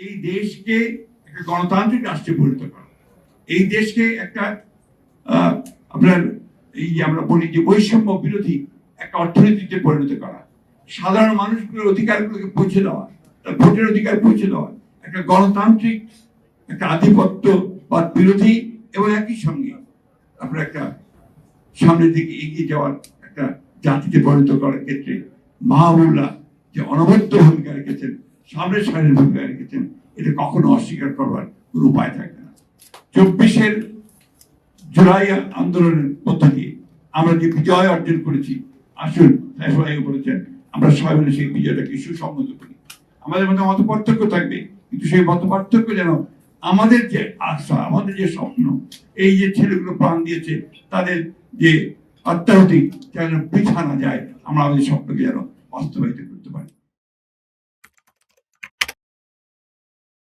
এই দেশকে একটা গণতান্ত্রিক রাষ্ট্রে পরিণত করা এই দেশকে একটা আপনার এই আমরা বলি যে বৈষম্য বিরোধী একটা অর্থনীতিতে পরিণত করা। সাধারণ মানুষগুলোর অধিকারগুলোকে পৌঁছে দেওয়া, তার ভোটের অধিকার পৌঁছে দেওয়া, একটা গণতান্ত্রিক, একটা আধিপত্য বা বিরোধী এবং একই সঙ্গে আপনার একটা সামনের দিকে এগিয়ে যাওয়ার একটা জাতিতে পরিণত করার ক্ষেত্রে মাহবুল্লাহ যে অনবদ্য ভূমিকা রেখেছেন সামনের সারির ভূমিকা রেখেছেন এটা কখনো অস্বীকার করবার কোনো উপায় থাকবে না। চব্বিশের জুলাই আন্দোলনের মধ্য দিয়ে আমরা যে বিজয় অর্জন করেছি, আসুন বলেছেন, আমরা সবাই মিলে সেই বিজয়টাকে সুসংহত করি। আমাদের মধ্যে মত পার্থক্য থাকবে, কিন্তু সেই মত পার্থক্য যেন আমাদের যে আশা, আমাদের যে স্বপ্ন, এই যে ছেলেগুলো প্রাণ দিয়েছে, তাদের যে আত্মাহতি যেন বৃথা না যায়, আমরা আমাদের স্বপ্নকে যেন বাস্তবায়িত করি।